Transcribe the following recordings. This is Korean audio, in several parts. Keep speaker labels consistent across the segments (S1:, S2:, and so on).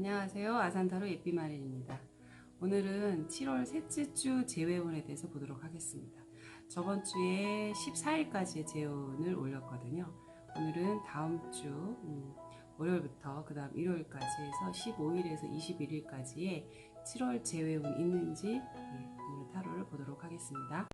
S1: 안녕하세요. 아산타로 예삐마린입니다. 오늘은 7월 셋째 주 재회원에 대해서 보도록 하겠습니다. 저번 주에 14일까지의 재원을 올렸거든요. 오늘은 다음 주 음, 월요일부터 그 다음 일요일까지 해서 15일에서 21일까지의 7월 재회운 있는지 예, 오늘 타로를 보도록 하겠습니다.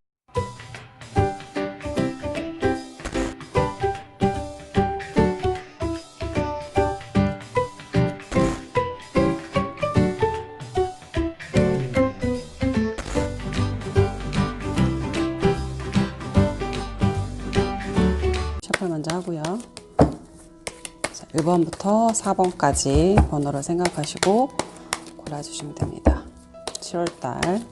S1: 1번부터 4번까지 번호를 생각하시고 골라주시면 됩니다. 7월달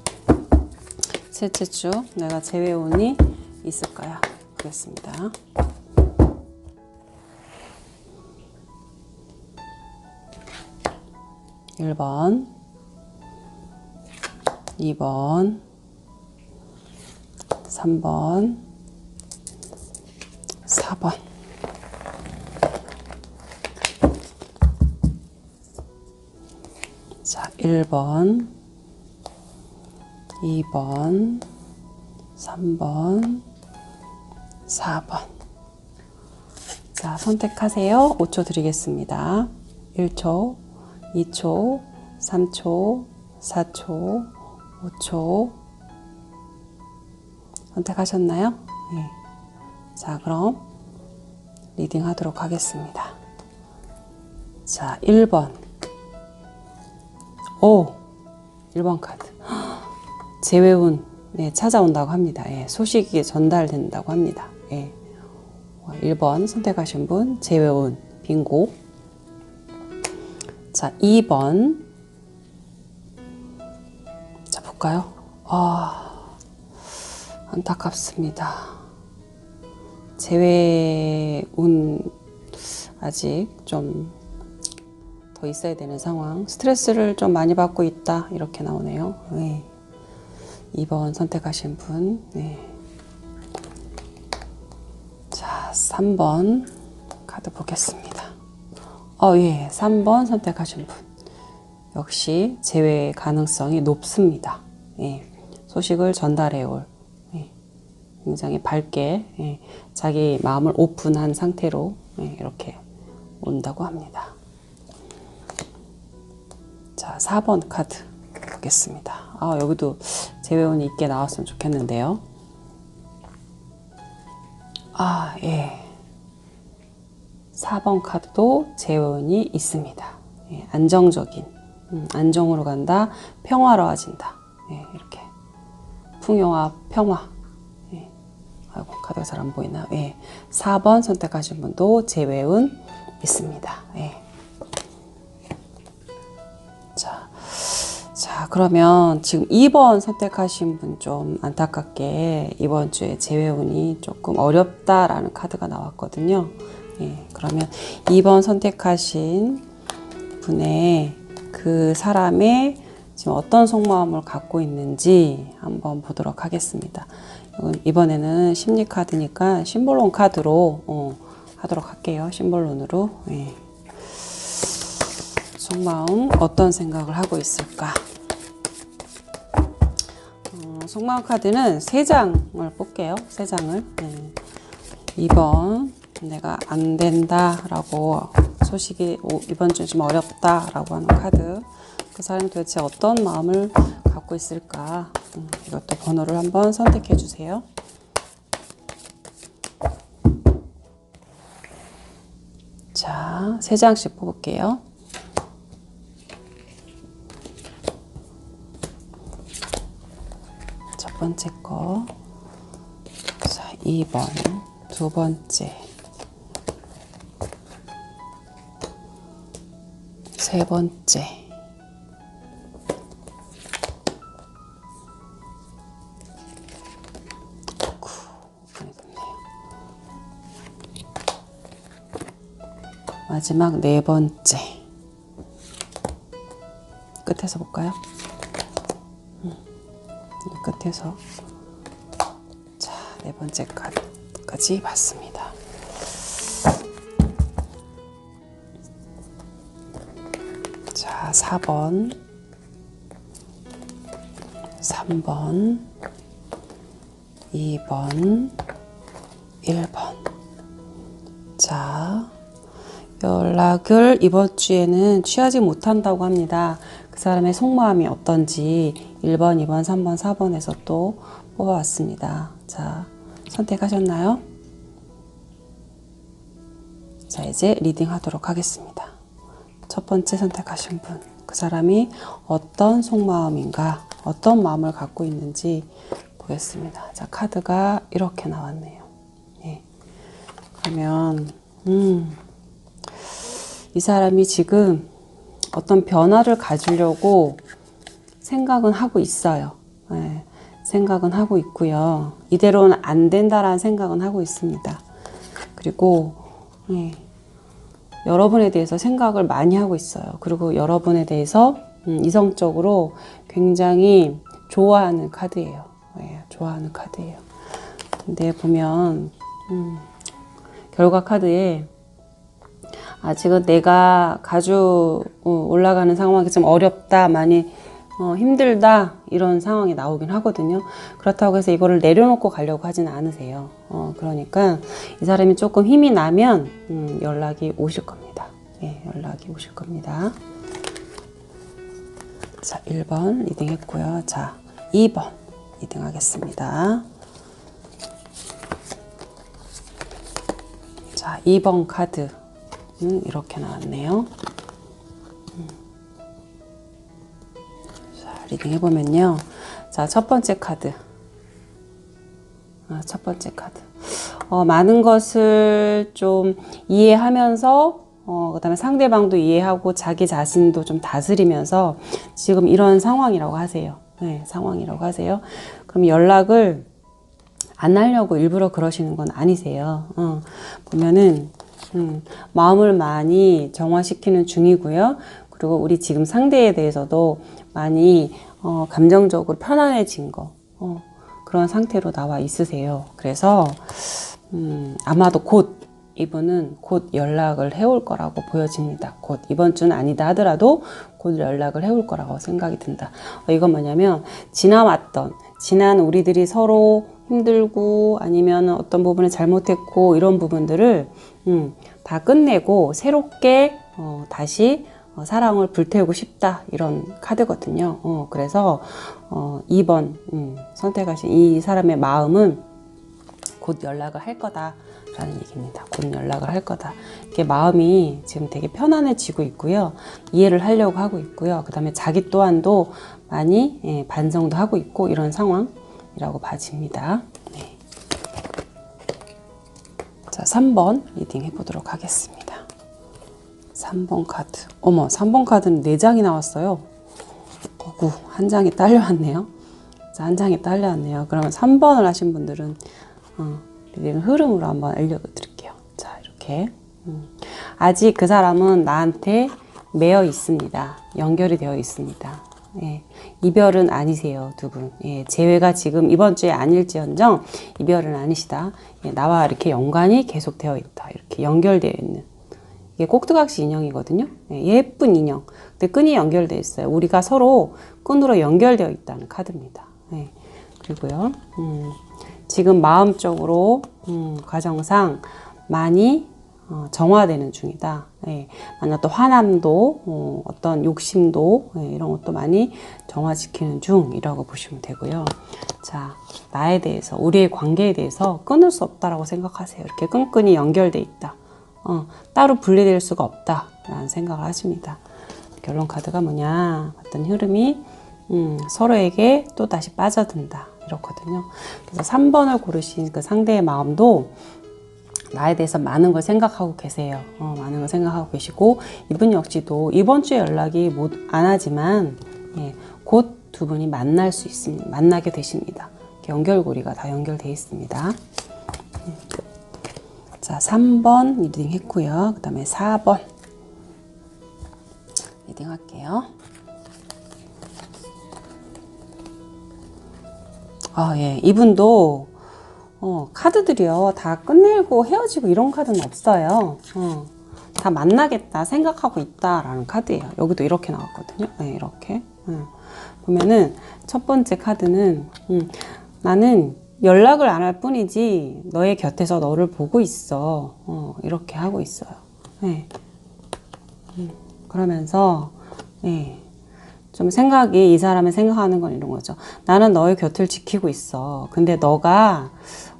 S1: 셋째 주 내가 재회운이 있을까요? 보겠습니다. 일번 2번 3번 4번 자, 1번 2번 3번 4번 자, 선택하세요. 5초 드리겠습니다. 1초 2초 3초 4초 5초 선택하셨나요? 네. 자, 그럼 리딩 하도록 하겠습니다. 자, 1번. 오! 1번 카드. 재회운, 네, 찾아온다고 합니다. 예, 소식이 전달된다고 합니다. 예. 1번 선택하신 분, 재회운, 빙고. 자, 2번. 자, 볼까요? 아, 안타깝습니다. 재회운 아직 좀 더 있어야 되는 상황. 스트레스를 좀 많이 받고 있다. 이렇게 나오네요. 네. 2번 선택하신 분. 네. 자, 3번 카드 보겠습니다. 어, 예. 3번 선택하신 분. 역시 재회 가능성이 높습니다. 예. 소식을 전달해 올. 예. 굉장히 밝게 예, 자기 마음을 오픈한 상태로 예, 이렇게 온다고 합니다. 자, 4번 카드 보겠습니다. 아, 여기도 재회운이 있게 나왔으면 좋겠는데요. 아, 예. 4번 카드도 재회운이 있습니다. 예, 안정적인, 음, 안정으로 간다, 평화로워진다. 예, 이렇게. 풍요와 평화. 예. 아이고, 카드가 잘 안 보이나? 예. 4번 선택하신 분도 재회운 있습니다. 예. 자, 그러면 지금 2번 선택하신 분 좀 안타깝게 이번 주에 재회운이 조금 어렵다라는 카드가 나왔거든요. 예, 그러면 2번 선택하신 분의 그 사람의 지금 어떤 속마음을 갖고 있는지 한번 보도록 하겠습니다. 이번에는 심리 카드니까 심볼론 카드로 어, 하도록 할게요. 심볼론으로. 예. 속마음 어떤 생각을 하고 있을까? 어, 속마음 카드는 세 장을 뽑게요. 세 장을. 네. 2번 내가 안 된다라고 소식이 오, 이번 주 좀 어렵다라고 하는 카드. 그 사람이 도대체 어떤 마음을 갖고 있을까? 음, 이것도 번호를 한번 선택해 주세요. 자, 세 장씩 뽑을게요. 번째 거. 자, 2번. 두 번째. 세 번째. 마지막 네 번째. 끝에서 볼까요? 끝에서 자, 네 번째 카드까지 봤습니다. 자, 4번, 3번, 2번, 1번. 자, 연락을 이번 주에는 취하지 못한다고 합니다. 그 사람의 속마음이 어떤지 1번, 2번, 3번, 4번에서 또 뽑아왔습니다. 자, 선택하셨나요? 자, 이제 리딩 하도록 하겠습니다. 첫 번째 선택하신 분. 그 사람이 어떤 속마음인가, 어떤 마음을 갖고 있는지 보겠습니다. 자, 카드가 이렇게 나왔네요. 예. 그러면, 음, 이 사람이 지금 어떤 변화를 가지려고 생각은 하고 있어요. 예, 생각은 하고 있고요. 이대로는 안 된다라는 생각은 하고 있습니다. 그리고 예, 여러분에 대해서 생각을 많이 하고 있어요. 그리고 여러분에 대해서 음, 이성적으로 굉장히 좋아하는 카드예요. 예, 좋아하는 카드예요. 근데 보면 음, 결과 카드에 아직은 내가 가지고 올라가는 상황이 좀 어렵다, 많이 어, 힘들다 이런 상황이 나오긴 하거든요. 그렇다고 해서 이거를 내려놓고 가려고 하진 않으세요. 어, 그러니까 이 사람이 조금 힘이 나면 음, 연락이 오실 겁니다. 예, 연락이 오실 겁니다. 자, 1번 리딩 했고요. 자, 2번 리딩 하겠습니다. 자, 2번 카드. 음, 이렇게 나왔네요. 음. 자, 리딩 해보면요. 자, 첫 번째 카드. 아, 첫 번째 카드. 어, 많은 것을 좀 이해하면서, 어, 그 다음에 상대방도 이해하고 자기 자신도 좀 다스리면서 지금 이런 상황이라고 하세요. 네, 상황이라고 하세요. 그럼 연락을 안 하려고 일부러 그러시는 건 아니세요. 어, 보면은, 음, 마음을 많이 정화시키는 중이고요. 그리고 우리 지금 상대에 대해서도 많이 어, 감정적으로 편안해진 거 어, 그런 상태로 나와 있으세요. 그래서 음, 아마도 곧 이분은 곧 연락을 해올 거라고 보여집니다. 곧 이번 주는 아니다 하더라도 곧 연락을 해올 거라고 생각이 든다. 어, 이건 뭐냐면 지나왔던 지난 우리들이 서로 힘들고 아니면 어떤 부분을 잘못했고 이런 부분들을 음, 다 끝내고 새롭게 어, 다시 어, 사랑을 불태우고 싶다 이런 카드거든요. 어, 그래서 어, 2번 음, 선택하신 이 사람의 마음은 곧 연락을 할 거다 라는 얘기입니다. 곧 연락을 할 거다. 이게 마음이 지금 되게 편안해지고 있고요. 이해를 하려고 하고 있고요. 그 다음에 자기 또한도 많이 예, 반성도 하고 있고 이런 상황 이라고 봐집니다. 네. 자, 3번 리딩 해보도록 하겠습니다. 3번 카드. 어머, 3번 카드는 4장이 나왔어요. 어구, 한 장이 딸려왔네요. 자, 한 장이 딸려왔네요. 그러면 3번을 하신 분들은 어, 리딩 흐름으로 한번 알려드릴게요. 자, 이렇게. 음. 아직 그 사람은 나한테 매여 있습니다. 연결이 되어 있습니다. 예, 이별은 아니세요, 두 분. 예, 재회가 지금 이번 주에 아닐지언정 이별은 아니시다. 예, 나와 이렇게 연관이 계속 되어 있다. 이렇게 연결되어 있는. 이게 꼭두각시 인형이거든요. 예, 예쁜 인형. 근데 끈이 연결되어 있어요. 우리가 서로 끈으로 연결되어 있다는 카드입니다. 예, 그리고요, 음, 지금 마음적으로, 음, 과정상 많이 어, 정화되는 중이다. 예, 만약 또 화남도 어, 어떤 욕심도 예, 이런 것도 많이 정화시키는 중이라고 보시면 되고요. 자, 나에 대해서 우리의 관계에 대해서 끊을 수 없다라고 생각하세요. 이렇게 끈끈이 연결돼 있다. 어, 따로 분리될 수가 없다라는 생각을 하십니다. 결론 카드가 뭐냐? 어떤 흐름이 음, 서로에게 또 다시 빠져든다. 이렇거든요. 그래서 3번을 고르신 그 상대의 마음도 나에 대해서 많은 걸 생각하고 계세요. 어, 많은 걸 생각하고 계시고 이분 역시도 이번 주에 연락이 못 안 하지만 예, 곧 두 분이 만날 수 있습니다. 만나게 되십니다. 연결고리가 다 연결되어 있습니다. 음. 자, 3번 리딩 했고요. 그 다음에 4번 리딩 할게요. 아, 예. 이분도 어, 카드들이요. 다 끝내고 헤어지고 이런 카드는 없어요. 어, 다 만나겠다 생각하고 있다라는 카드예요. 여기도 이렇게 나왔거든요. 네, 이렇게. 음. 보면은 첫 번째 카드는 음, 나는 연락을 안 할 뿐이지 너의 곁에서 너를 보고 있어. 어, 이렇게 하고 있어요. 네. 음, 그러면서 네. 좀 생각이 이 사람이 생각하는 건 이런 거죠. 나는 너의 곁을 지키고 있어. 근데 너가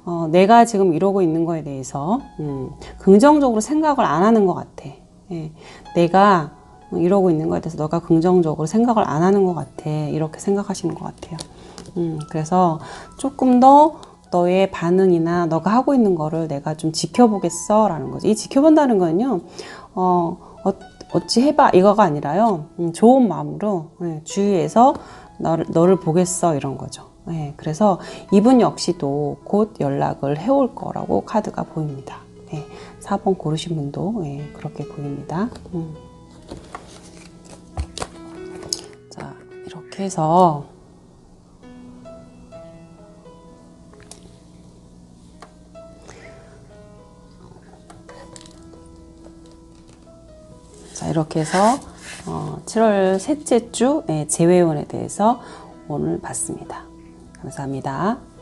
S1: 어, 내가 지금 이러고 있는 거에 대해서 음, 긍정적으로 생각을 안 하는 것 같아. 예. 내가 이러고 있는 거에 대해서 너가 긍정적으로 생각을 안 하는 것 같아. 이렇게 생각하시는 것 같아요. 음, 그래서 조금 더 너의 반응이나 너가 하고 있는 거를 내가 좀 지켜보겠어 라는 거죠. 이 지켜본다는 거는요, 어, 어, 어찌 해봐 이거가 아니라요, 음, 좋은 마음으로 예, 주위에서 너를, 너를 보겠어 이런 거죠. 예, 그래서 이분 역시도 곧 연락을 해올 거라고 카드가 보입니다. 예, 4번 고르신 분도 예, 그렇게 보입니다. 음. 자, 이렇게 해서 이렇게 해서 어, 7월 셋째 주 예, 재회원에 대해서 오늘 봤습니다. 감사합니다.